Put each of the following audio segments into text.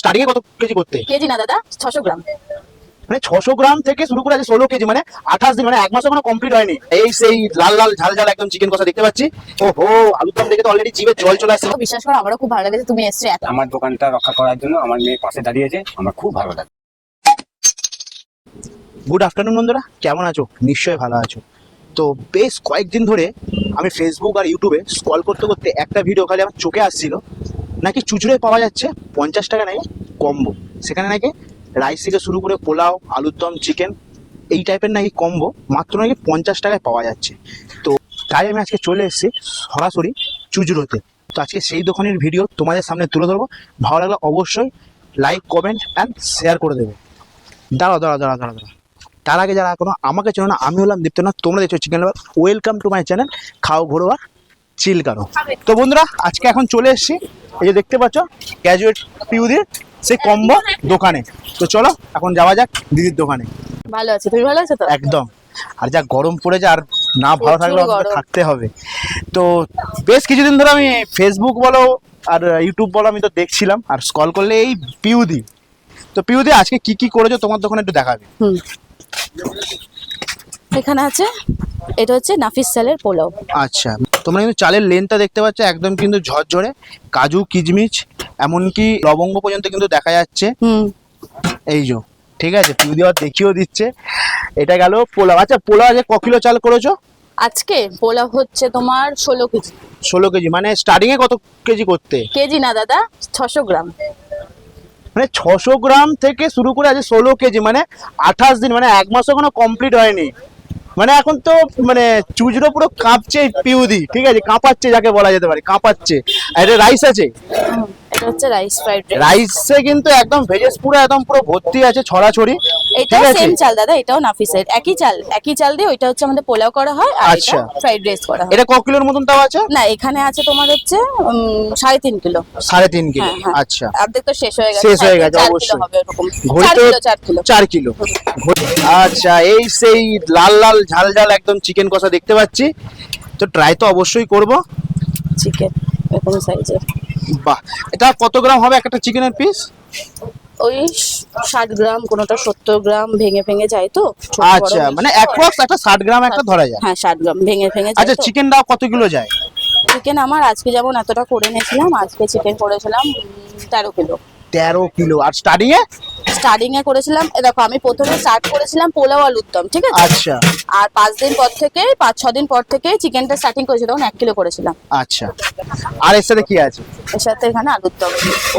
Starting এ কত KG করতে? KG না দাদা ছশো গ্রাম। মানে ছশো গ্রাম থেকে শুরু করে আছে ষোলো কেজি মানে আঠাশ দিন মানে এক মাস এখনও কমপ্লিট হয়নি। এই সেই লাল লাল ঝাল ঝাল একদম চিকেন কষা দেখতে পাচ্ছি। ও হো আলুর দম দেখে তো অলরেডি জিভে জল চলে আসছে। বিশ্বাস করো আমারও খুব ভালো লেগেছে তুমি এসছো এত। আমার দোকানটা রক্ষা করার জন্য আমার মেয়ে পাশে দাঁড়িয়েছে আমার খুব ভালো লাগে। গুড আফটারনুন বন্ধুরা কেমন আছো? নিশ্চয়ই ভালো আছো। তো বেশ কয়েকদিন ধরে আমি ফেসবুক আর ইউটিউবে স্ক্রল করতে করতে একটা ভিডিও খালি আমার চোখে আসছিল। নাকি চুচুড়ে পাওয়া যাচ্ছে পঞ্চাশ টাকা নাকি কম্বো? সেখানে নাকি রাইস থেকে শুরু করে পোলাও, আলুর দম চিকেন এই টাইপের নাকি কম্বো মাত্র নাকি পঞ্চাশ টাকায় পাওয়া যাচ্ছে। তো তাই আমি আজকে চলে এসেছি সরাসরি চুচুড়োতে। তো আজকে সেই দোকানের ভিডিও তোমাদের সামনে তুলে ধরবো। ভালো লাগলে অবশ্যই লাইক কমেন্ট অ্যান্ড শেয়ার করে দেবে। দাঁড়াও দাঁড়াও দাঁড়া দাঁড়া দাঁড়া তার আগে যারা এখনও আমাকে চেনো না, আমি হলাম দীপ্তনাথ। তোমরা দেখছ chicken welcome to my channel খাও ঘোরোয়া চিল কারও। তো বন্ধুরা আজকে এখন চলে এসেছি। এই যে দেখতে পাচ্ছ গ্র্যাজুয়েট পিউদির সেই কম্বো দোকানে। তো চলো এখন যাওয়া যাক দিদির দোকানে। ভালো আছে তুমি ভালো আছো তো? একদম। আর যা গরম পড়ে পড়েছে আর না ভালো থাকলে থাকতে হবে। তো বেশ কিছুদিন ধরে আমি ফেসবুক বলো আর ইউটিউব বলো আমি তো দেখছিলাম। আর স্কল করলে এই পিউদি তো পিউদি আজকে কি কি করেছ তোমার দোকানে একটু দেখাবে। এখানে আছে এটা হচ্ছে নাফিস সালের পোলাও। আচ্ছা। তোমরা কিন্তু চালের লেনটা দেখতে পাচ্ছ একদম কিন্তু ঝরঝরে। কাজু কিচমিচ এমনকি লবঙ্গ পর্যন্ত কিন্তু দেখা যাচ্ছে। এই যে ঠিক আছে পিউদি আবার দেখিয়েও দিচ্ছে। এটা গেল পোলাও। আচ্ছা পোলাও আজকে ক কিলো চাল করেছ? আজকে পোলাও হচ্ছে তোমার ষোলো কেজি। ষোলো কেজি মানে স্টার্টিং এ কত কেজি করতে? কেজি না দাদা ছশো গ্রাম। মানে ছশো গ্রাম থেকে শুরু করে আজ ষোলো কেজি মানে আঠাশ দিন মানে এক মাস এখনও কমপ্লিট হয়নি। মানে এখন তো মানে চুজরো পুরো কাঁপছে পিউদি ঠিক আছে? কাঁপাচ্ছে যাকে বলা যেতে পারে কাঁপাচ্ছে। আর এটা রাইস আছে? এটা হচ্ছে রাইস ফ্রাইড রাইস রাইসে কিন্তু একদম ভেজেস পুরো একদম পুরো ভর্তি আছে ছড়াছড়ি। এটাও সেম চাল দাদা এটাও নাফিসের একই চাল একই চাল দিয়ে ওইটা হচ্ছে আমাদের পোলাও করা হয় আর আচ্ছা। এটা ফ্রাইড রাইস করা হয়। এটা ক কিলোর মতন তাও আছে? না এখানে আছে তোমার হচ্ছে উম, সাড়ে তিন কিলো। সাড়ে তিন কিলো হ্যাঁ, হ্যাঁ। আচ্ছা। অর্ধেক তো শেষ হয়ে গেছে। শেষ হয়ে সাড়ে গেছে, চার কিলো অবশ্যই। হবে এরকম ঘড়ি চার কিলো চার কিলো। চার কিলো। ঘড়ি- আচ্ছা এই সেই লাল লাল ঝাল ঝাল একদম চিকেন কষা দেখতে পাচ্ছি। তো ট্রাই তো অবশ্যই করব। চিকেন এরকম সাইজের বাহ এটা কত গ্রাম হবে একটা চিকেনের পিস ওই ষাট গ্রাম কোনোটা সত্তর গ্রাম ভেঙে ভেঙে যায় তো আচ্ছা মানে এক অ্যাপ্রক্স একটা ষাট গ্রাম একটা ধরা যায়। হ্যাঁ ষাট গ্রাম ভেঙে ভেঙে আচ্ছা চিকেনটা কত কিলো যায়? চিকেন আমার আজকে যেমন এতটা করে নিয়েছিলাম আজকে চিকেন করেছিলাম তেরো কিলো। তেরো কিলো। আর স্টার্টিং এ স্টার্টিং এ করেছিলাম এ দেখো আমি প্রথমে স্টার্ট করেছিলাম পোলাও আলুর দম ঠিক আছে? আচ্ছা। আর পাঁচ দিন পর থেকে পাঁচ ছ দিন পর থেকে চিকেনটা স্টার্টিং করেছি তখন এক কিলো করেছিলাম। আচ্ছা। আর এর সাথে কি আছে? এর সাথে এখানে আলুর দম।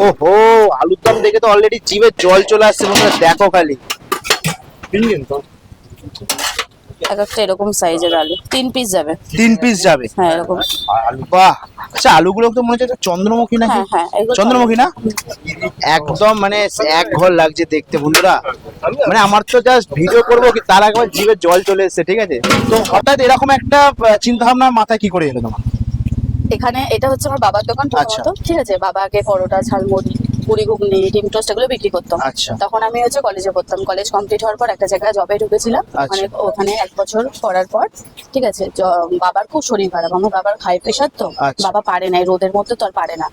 ওহো আলুর দম দেখে তো অলরেডি জিভে জল চলে আসছে বন্ধুরা দেখো খালি। এক একটা এরকম সাইজের আলু। তিন পিস যাবে। তিন পিস যাবে? হ্যাঁ এরকম। বাহ! আচ্ছা আলুগুলো তো মনে হচ্ছে চন্দ্রমুখী নাকি? হ্যাঁ হ্যাঁ চন্দ্রমুখী না? একদম মানে এক ঘর লাগছে দেখতে বন্ধুরা। মানে আমার তো জাস্ট ভিডিও করব কি তার আগে আমার জিভে জল চলে এসেছে ঠিক আছে? তো হঠাৎ এরকম একটা চিন্তা ভাবনা মাথায় কি করে এলো তোমার? এখানে এটা হচ্ছে আমার বাবার দোকান আচ্ছা। ঠিক আছে? বাবাকে পরোটা ঝালমুড়ি পুরি ঘুগনি ডিম টোস্ট এগুলো বিক্রি করতাম। আচ্ছা। তখন আমি হচ্ছে কলেজে পড়তাম। কলেজ কমপ্লিট হওয়ার পর একটা জায়গায় জবে ঢুকেছিলাম। আচ্ছা। ওখানে ওখানে এক বছর করার পর ঠিক আছে বাবার খুব শরীর খারাপ। আমার বাবার হাই প্রেশার তো। আচ্ছা। বাবা পারে না রোদের মধ্যে তো আর পারে না।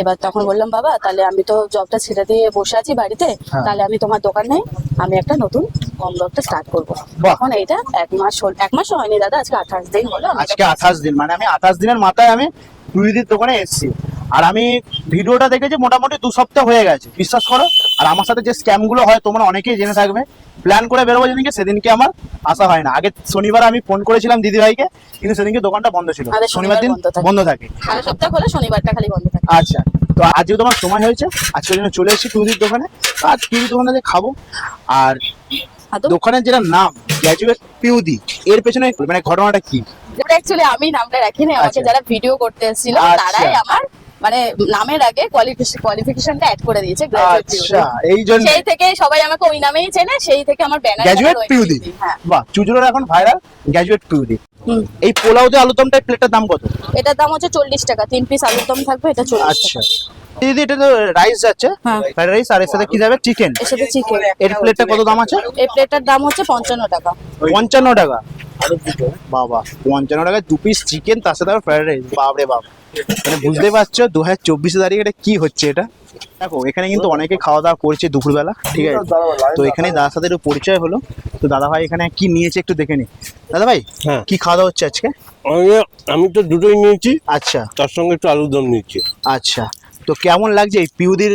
এবার তখন বললাম বাবা তাহলে আমি তো জবটা ছেড়ে দিয়ে বসে আছি বাড়িতে। হ্যাঁ। তাহলে আমি তোমার দোকানে আমি একটা নতুন কম দরটা স্টার্ট করব। বাহ। এখন এইটা এক মাস হল এক মাস হয়নি দাদা আজকে আঠাশ দিন হলো। আজকে আঠাশ দিন। মানে আমি আঠাশ দিনের মাথায় আমি টুইদির দোকানে এসেছি। আর আমি ভিডিওটা দেখেছি মোটামুটি দু সপ্তাহ হয়ে গেছে বিশ্বাস করো। আর আমার সাথে যে স্ক্যামগুলো হয় তোমরা অনেকেই জেনে থাকবে। প্ল্যান করে বেরোবো যেদিনকে সেদিনকে আমার আসা হয় না। আগে শনিবার আমি ফোন করেছিলাম দিদি ভাইকে কিন্তু সেদিনকে দোকানটা বন্ধ ছিল। শনিবার দিন বন্ধ থাকে। সারা সপ্তাহ হলে শনিবারটা খালি বন্ধ থাকে। আচ্ছা তো আজকে তোমার সময় হয়েছে। আজকে জন্য চলে এসেছি টুইদির দোকানে। আর টুইদির দোকানে যে খাব? আর দোকানের যেটা নাম গ্র্যাজুয়েট পিউদি এর পেছনে মানে ঘটনাটা কি? অ্যাকচুয়ালি আমি নামটা রাখিনি আমাকে আচ্ছা। যারা ভিডিও করতে এসেছিল আচ্ছা। তারাই আমার মানে নামের আগে কোয়ালিফিকেশনটা অ্যাড করে দিয়েছে আচ্ছা এই জন্য সেই থেকে সবাই আমাকে ওই নামেই চেনে সেই থেকে আমার ব্যানার গ্র্যাজুয়েট পিউদি হ্যাঁ। বাহ চুজুরোর এখন ভাইরাল গ্র্যাজুয়েট পিউদি এই পোলাও যে আলুর দমটা প্লেটের দাম কত? এটার দাম হচ্ছে চল্লিশ টাকা তিন পিস আলুর দম থাকবে এটা চল্লিশ আচ্ছা। দিদি এটা তো রাইস যাচ্ছে। হ্যাঁ। ফ্রাইড রাইস আর এর সাথে কি যাবে? চিকেন এর সাথে চিকেন এর প্লেটটা কত দাম আছে? এই প্লেটটার দাম হচ্ছে পঞ্চান্ন টাকা। পঞ্চান্ন টাকা। বাবা পঞ্চান্ন টাকায় দু পিস চিকেন তার সাথে আবার ফ্রাইড রাইস বাপরে বাপ। মানে বুঝতে পারছ দু হাজার চব্বিশে দাঁড়িয়ে এটা কি হচ্ছে এটা? দেখো এখানে কিন্তু অনেকে খাওয়া দাওয়া করছে দুপুরবেলা ঠিক আছে? তো এখানে দাদার সাথে একটু পরিচয় হলো। তো দাদা ভাই এখানে কি নিয়েছে একটু দেখে নি। দাদা ভাই হ্যাঁ। কি খাওয়া দাওয়া হচ্ছে আজকে? আমি- তো দুটোই নিয়েছি। আচ্ছা। তার সঙ্গে একটু আলুর দম নিচ্ছি আচ্ছা। তো কেমন লাগছে এই পিউদির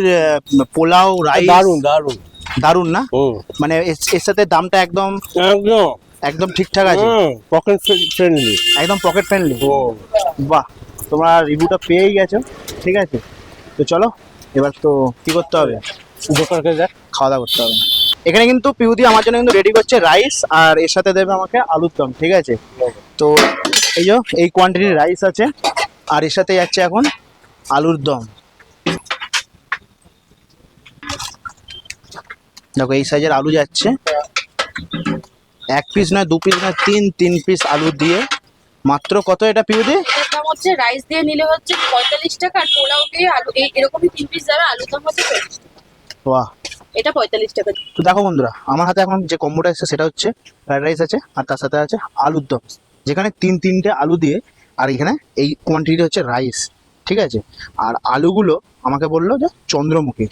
পোলাও রাইস দারুণ দারুণ দারুণ না? মানে এর- এর সাথে দামটা একদম একদম। একদম ঠিকঠাক আছে। পকেট ফ্রেন্ডলি একদম পকেট ফ্রেন্ডলি ও। বাহ তোমরা রিভিউটা পেয়েই গেছো ঠিক আছে? তো চলো এবার তো কি করতে হবে? দোকানকে দেখ খাওয়া দাওয়া করতে হবে। এখানে কিন্তু পিউদি আমার জন্য কিন্তু রেডি করছে রাইস আর এর সাথে দেবে আমাকে আলুর দম ঠিক আছে? তো এই যে এই কোয়ান্টিটির রাইস আছে আর এর সাথে যাচ্ছে এখন আলুর দম। দেখো এই সাইজের আলু যাচ্ছে। এক পিস নয় দু পিস নয় তিন তিন পিস আলু দিয়ে। মাত্র কত এটা পিউদি দাম হচ্ছে রাইস দিয়ে নিলে হচ্ছে পঁয়তাল্লিশ টাকা আর পোলাও দিয়ে আলু এই এরকমই তিন পিস যাবে আলুর দাম হচ্ছে চল্লিশ। বাহ। এটা পঁয়তাল্লিশ টাকা। তো দেখো বন্ধুরা আমার হাতে এখন যে কম্বোটা এসেছে সেটা হচ্ছে ফ্রাইড রাইস আছে আর তার সাথে আছে আলুর দম। যেখানে তিন তিনটে আলু দিয়ে আর এখানে এই কোয়ান্টিটি হচ্ছে রাইস ঠিক আছে? আর আলুগুলো আমাকে বলল যে চন্দ্রমুখী।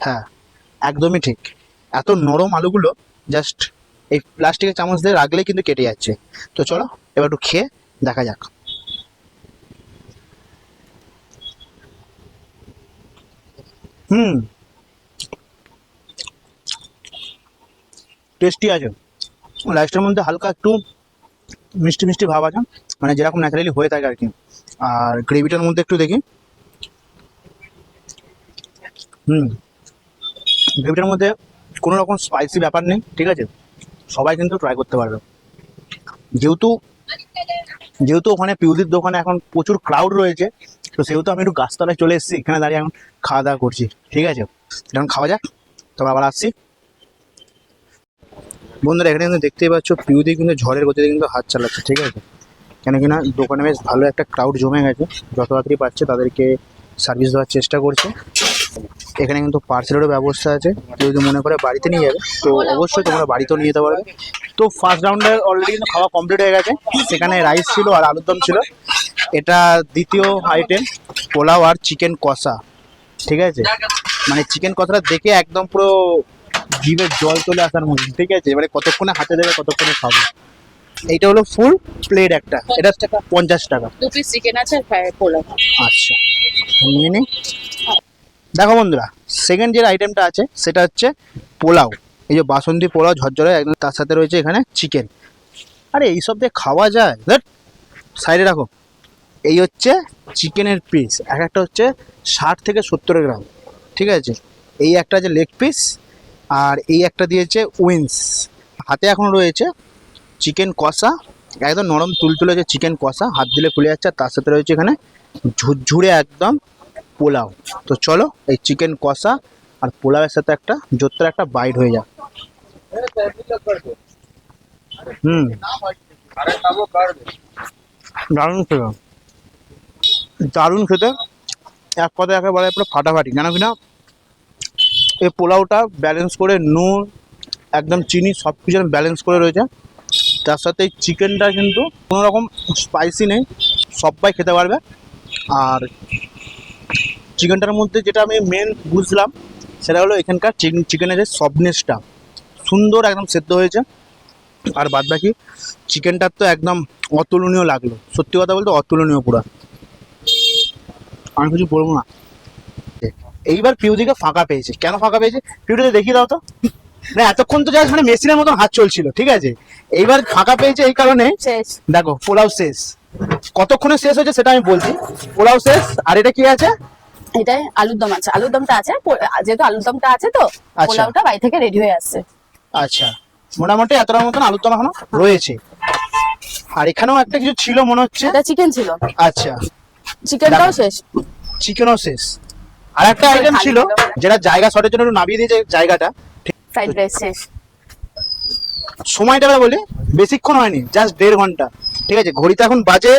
হ্যাঁ একদমই ঠিক। এত নরম আলুগুলো জাস্ট এই প্লাস্টিকের চামচ দিয়ে রাখলেই কিন্তু কেটে যাচ্ছে। তো চলো, এবার একটু খেয়ে দেখা যাক। হুম। টেস্টি আছে। রাইসটার মধ্যে হালকা একটু মিষ্টি মিষ্টি ভাব আছে। মানে যেরকম ন্যাচারালি হয়ে থাকে আর কি আর গ্রেভিটার মধ্যে একটু দেখি। হুম। গ্রেভিটার মধ্যে কোনো রকম স্পাইসি ব্যাপার নেই, ঠিক আছে? সবাই কিন্তু ট্রাই করতে পারবে। যেহেতু যেহেতু ওখানে পিউদির দোকানে এখন প্রচুর ক্রাউড রয়েছে, তো সেহেতু আমি একটু গাছতলায় চলে এসেছি, এখানে দাঁড়িয়ে এখন খাওয়া দাওয়া করছি, ঠিক আছে? এখন খাওয়া যাক তবে আবার আসছি। বন্ধুরা, এখানে কিন্তু দেখতেই পাচ্ছ পিউদি কিন্তু ঝড়ের গতিতে কিন্তু হাত চালাচ্ছে, ঠিক আছে? কেন কিনা দোকানে বেশ ভালো একটা ক্রাউড জমে গেছে, যত তাড়াতাড়ি পাচ্ছে তাদেরকে সার্ভিস দেওয়ার চেষ্টা করছে। এখানে কিন্তু পার্সেলেরও ব্যবস্থা আছে। কেউ যদি মনে করে বাড়িতে নিয়ে যাবে, তো অবশ্যই তোমরা বাড়িতেও নিয়ে যেতে পারবে। তো ফার্স্ট রাউন্ডে অলরেডি কিন্তু খাওয়া কমপ্লিট হয়ে গেছে। সেখানে রাইস ছিল আর আলুর দম ছিল। এটা দ্বিতীয় আইটেম পোলাও আর চিকেন কষা। ঠিক আছে? মানে চিকেন কষাটা দেখে একদম পুরো জিভের জল চলে আসার মতো ঠিক আছে? এবারে কতক্ষণে হাতে দেবে, কতক্ষণে খাব? এইটা হলো ফুল প্লেট একটা। এটা টাকা পঞ্চাশ টাকা। দু পিস চিকেন আছে পোলাও। আচ্ছা নিয়ে নিই দেখো বন্ধুরা সেকেন্ড যে আইটেমটা আছে সেটা হচ্ছে পোলাও। এই যে বাসন্তী পোলাও ঝরঝরে একদম তার সাথে রয়েছে এখানে চিকেন আরে এইসব দিয়ে খাওয়া যায়? দেখ সাইডে রাখো। এই হচ্ছে চিকেনের পিস এক একটা হচ্ছে ষাট থেকে সত্তর গ্রাম। ঠিক আছে? এই একটা যে লেগ পিস আর এই একটা দিয়েছে উইন্স হাতে এখন রয়েছে চিকেন কষা, একদম নরম তুলতুলে যে চিকেন কষা, হাত দিলে খুলে যাচ্ছে তার সাথে রয়েছে এখানে ঝুরঝুরে একদম পোলাও। তো চলো এই চিকেন কষা আর পোলাওয়ের সাথে একটা জোত্তর একটা বাইট হয়ে যাক। হুম। দারুণ খেতে। দারুণ খেতে। এক কথায় একেবারে পুরো ফাটাফাটি। কেন কিনা এই পোলাওটা ব্যালেন্স করে নুন, একদম চিনি সব কিছু ব্যালেন্স করে রয়েছে। তার সাথে এই চিকেনটা কিন্তু কোনো রকম স্পাইসি নেই, সবাই খেতে পারবে। আর চিকেনটার মধ্যে যেটা আমি মেন বুঝলাম, সেটা হলো এখানকার চিকেন চিকেনের যে সফটনেসটা সুন্দর একদম সেদ্ধ হয়েছে। আর বাদ বাকি চিকেনটার তো একদম অতুলনীয় লাগল। সত্যি কথা বলতে অতুলনীয় পুরো। আমি কিছু বলব না। এইবার পিউদিকে ফাঁকা পেয়েছে। কেন ফাঁকা পেয়েছে? পিউদিকে দেখিয়ে দাও তো। না এতক্ষণ তো মানে মেশিনের মতন হাত চলছিল ঠিক আছে? এইবার ফাঁকা পেয়েছে এই কারণে দেখো পোলাও শেষ। কতক্ষণে শেষ হয়েছে সেটা আমি বলছি। পোলাও শেষ আর এটা কি আছে? এটাই আলুর দম আছে। আলুর দমটা আছে যেহেতু আলুর দমটা আছে তো আচ্ছা। পোলাওটা বাড়ি থেকে রেডি হয়ে আসছে। আচ্ছা। মোটামুটি এতটার মতন আলুর দম এখনও রয়েছে। আর এখানেও একটা কিছু ছিল মনে হচ্ছে? এটা চিকেন ছিল। আচ্ছা। চিকেনটাও শেষ। চিকেনও শেষ। আর একটা আইটেম ছিল যেটা জায়গা শর্টের জন্য একটু নামিয়ে দিয়েছে জায়গাটা। ফ্রাইড রাইস শেষ। সময়টা বলি, বেশিক্ষণ হয়নি জাস্ট দেড় ঘণ্টা। ঠিক আছে, ঘড়িতে এখন বাজে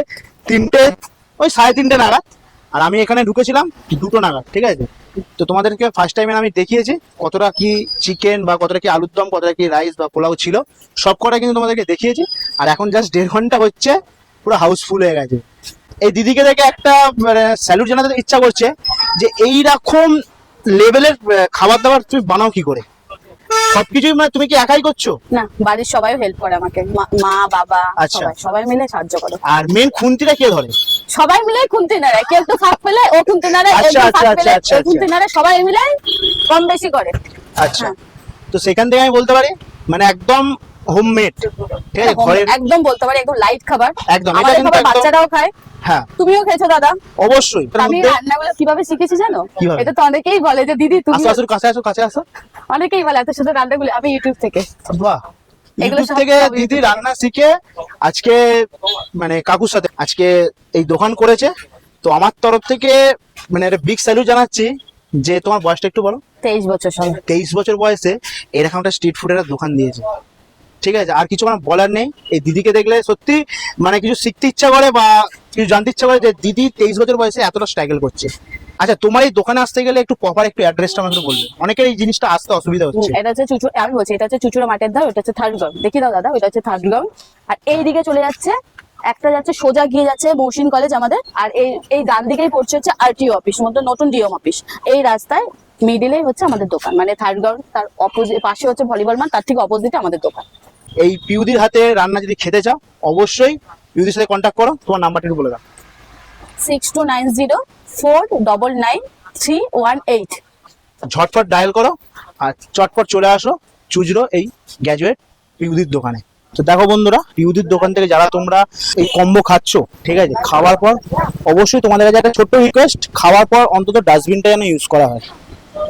তিনটে, ওই সাড়ে তিনটে নাগাদ। আর আমি এখানে ঢুকেছিলাম দুটো নাগাদ, ঠিক আছে? তো তোমাদেরকে ফার্স্ট টাইমে আমি দেখিয়েছি কতটা কি চিকেন বা কতটা কি আলুর দম, কতটা কি রাইস বা পোলাও ছিল। সব কটা কিন্তু তোমাদেরকে দেখিয়েছি। আর এখন জাস্ট দেড় ঘণ্টা হচ্ছে, পুরো হাউসফুল হয়ে গেছে। এই দিদিকে দেখে একটা মানে স্যালুট জানাতে ইচ্ছা করছে যে এই রকম লেভেলের খাবার দাবার তুমি বানাও কি করে? সবকিছুই মানে তুমি কি একাই করছ? না বাড়ির সবাই হেল্প করে আমাকে। মা- বাবা আচ্ছা। সবাই। সবাই মিলে সাহায্য করে। আর মেন খুন্তিটা কে ধরে? সবাই মিলে খুনতে নাড়ে কেউ একটু ফাঁক পেলে ও খুনতে নাড়ে আচ্ছা, একটু আচ্ছা, আচ্ছা, ও আচ্ছা। খুনতে নাড়ে সবাই মিলে কম বেশি করে। আচ্ছা। হ্যাঁ। তো সেখান থেকে আমি বলতে পারি মানে একদম হোমমেড ঠিক আছে? ঘরের একদম বলতে পারি একদম লাইট খাবার। একদম, এটা কিন্তু বাচ্চারাও খায়। হ্যাঁ। তুমিও খেয়েছো দাদা? অবশ্যই আমি রান্নাগুলো কীভাবে শিখেছি জানো? এটা তো অনেকেই বলে যে দিদি তুমি আসো কাছে আসো কাছে আসো। অনেকেই বলে এত শুধু রান্নাগুলো আমি ইউটিউব থেকে। বাহ। ইউটিউব থেকে দিদি রান্না শিখে আজকে মানে কাকুর সাথে আজকে এই দোকান করেছে। তো আমার তরফ থেকে মানে একটা বিগ স্যালুট জানাচ্ছি যে তোমার বয়সটা একটু বলো। তেইশ বছর তেইশ বছর বয়সে এরকম একটা স্ট্রিট ফুডের দোকান দিয়েছে। ঠিক আছে? আর কিছু আমার বলার নেই। এই দিদিকে দেখলে সত্যি মানে কিছু শিখতে ইচ্ছা করে বা কিছু জানতে ইচ্ছা করে যে দিদি তেইশ বছর বয়সে এতটা স্ট্রাগল করছে। আচ্ছা তোমার এই দোকানে আসতে গেলে একটু প্রপার একটু অ্যাড্রেসটা আমাকে একটু বলবে। অনেকের এই জিনিসটা আসতে অসুবিধা হচ্ছে। এটা হচ্ছে চুচুড়া আমি বলছি এটা হচ্ছে চুচুড়া মাঠের ধার ওটা হচ্ছে থার্ড গ্রাউন্ড দেখি দাও দাদা ওটা হচ্ছে থার্ড গ্রাউন্ড আর এই দিকে চলে যাচ্ছে একটা যাচ্ছে সোজা গিয়ে যাচ্ছে মৌসিন কলেজ আমাদের আর এই এই ডান দিকেই পড়ছে হচ্ছে আরটিও অফিস মধ্যে নতুন ডিওম অফিস এই রাস্তায় মিডিলেই হচ্ছে আমাদের দোকান মানে থার্ড গ্রাউন্ড তার অপোজিট পাশে হচ্ছে ভলিবল মাঠ তার ঠিক অপোজিটে আমাদের দোকান। এই পিউদির হাতে রান্না যদি খেতে চাও অবশ্যই পিউদির সাথে কন্ট্যাক্ট করো তোমার নাম্বারটা বলে দাও। Six two nine zero four double nine three one eight ঝটফট dial করো আর চটপট চলে আসো, চুজরো এই গ্র্যাজুয়েট পিউদির দোকানে। তো দেখো বন্ধুরা, পিউদির দোকান থেকে যারা তোমরা এই কম্বো খাচ্ছ, ঠিক আছে, খাওয়ার পর অবশ্যই তোমাদের কাছে একটা ছোট্ট রিকোয়েস্ট খাওয়ার পর অন্তত ডাস্টবিনটা যেন ইউজ করা হয়।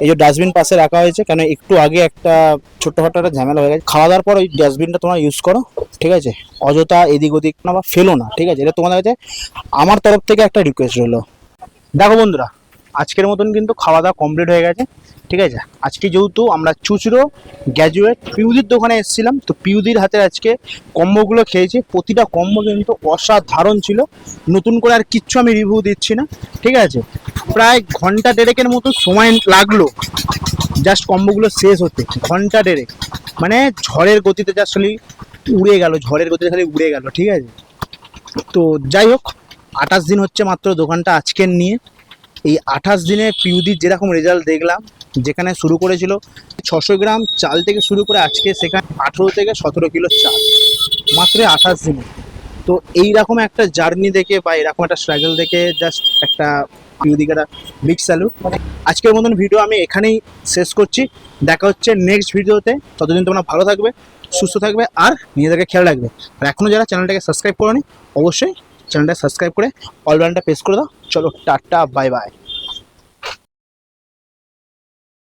এই যে ডাস্টবিন পাশে রাখা হয়েছে, কেন একটু আগে একটা ছোট্টখাটো একটা ঝামেলা হয়ে গেছে। খাওয়া দাওয়ার পর ওই ডাস্টবিনটা তোমরা ইউজ করো, ঠিক আছে, অযথা এদিক ওদিক না বা ফেলো না, ঠিক আছে, এটা তোমাদের কাছে আমার তরফ থেকে একটা রিকোয়েস্ট রইল। দেখো বন্ধুরা, আজকের মতন কিন্তু খাওয়া দাওয়া কমপ্লিট হয়ে গেছে, ঠিক আছে? আজকে যেহেতু আমরা চুচড়ো গ্র্যাজুয়েট পিউদির দোকানে এসেছিলাম, তো পিউদির হাতে আজকে কম্বোগুলো খেয়েছি। প্রতিটা কম্বো কিন্তু অসাধারণ ছিল। নতুন করে আর কিচ্ছু আমি রিভিউ দিচ্ছি না, ঠিক আছে? প্রায় ঘণ্টা দেড়েকের মতো সময় লাগল জাস্ট কম্বোগুলো শেষ হতে, ঘণ্টা দেড়েক। মানে ঝড়ের গতিতে জাস্ট খালি উড়ে গেল, ঝড়ের গতিতে খালি উড়ে গেল, ঠিক আছে? তো যাই হোক আঠাশ দিন হচ্ছে মাত্র দোকানটা আজকের নিয়ে। এই আঠাশ দিনে পিউদির যেরকম রেজাল্ট দেখলাম, যেখানে শুরু করেছিল ছশো গ্রাম চাল থেকে শুরু করে আজকে সেখানে আঠেরো থেকে সতেরো কিলো চাল, মাত্র আঠাশ দিনে। তো এইরকম একটা জার্নি দেখে বা এরকম একটা স্ট্রাগল দেখে জাস্ট একটা পিউদিকে একটা বিগ স্যালুট আজকের মতন ভিডিও আমি এখানেই শেষ করছি। দেখা হচ্ছে নেক্সট ভিডিওতে ততদিন তোমরা ভালো থাকবে, সুস্থ থাকবে, আর নিজেদেরকে খেয়াল রাখবে। আর এখনও যারা চ্যানেলটাকে সাবস্ক্রাইব করোনি, অবশ্যই চ্যানেলটা সাবস্ক্রাইব করে অল বাটনটা প্রেস করে দাও। চলো টাটা বাই বাই